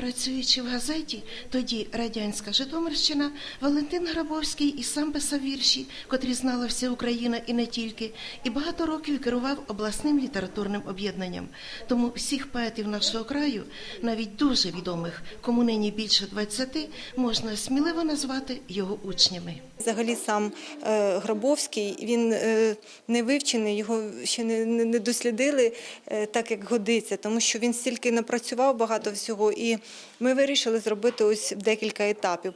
Працюючи в газеті, тоді радянська Житомирщина, Валентин Грабовський і сам писав вірші, котрі знала вся Україна і не тільки, і багато років керував обласним літературним об'єднанням. Тому всіх поетів нашого краю, навіть дуже відомих, кому нині більше 20, можна сміливо назвати його учнями. Взагалі сам е, Грабовський він е, не вивчений, його ще не, дослідили е, так, як годиться, тому що він стільки напрацював багато всього, і ми вирішили зробити ось декілька етапів.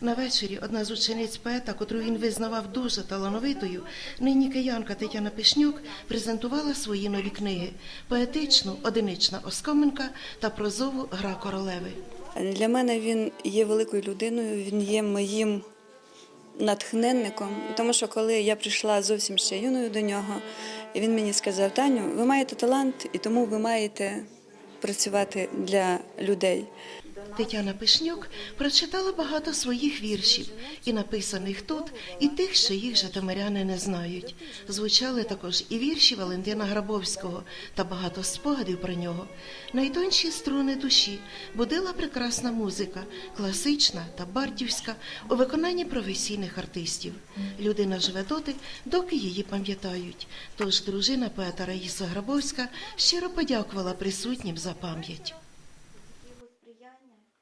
На вечорі одна з учениць поета, котру він визнавав дуже талановитою, нині киянка Тетяна Пишнюк презентувала свої нові книги: поетичну одинична оскоменка та прозову гра королеви. Для мене він є великою людиною, він є моїм натхненником. Тому що коли я прийшла зовсім ще юною до нього, і він мені сказав: Таню, ви маєте талант, і тому ви маєте працювати для людей. Тетяна Пишнюк прочитала багато своїх віршів, і написаних тут, і тих, що їх житомиряни не знають. Звучали також і вірші Валентина Грабовського та багато спогадів про нього. Найтонші струни душі будила прекрасна музика, класична та бардівська у виконанні професійних артистів. Людина живе доти, доки її пам'ятають. Тож дружина поета Раїса Грабовська щиро подякувала присутнім за пам'ять. 아니야.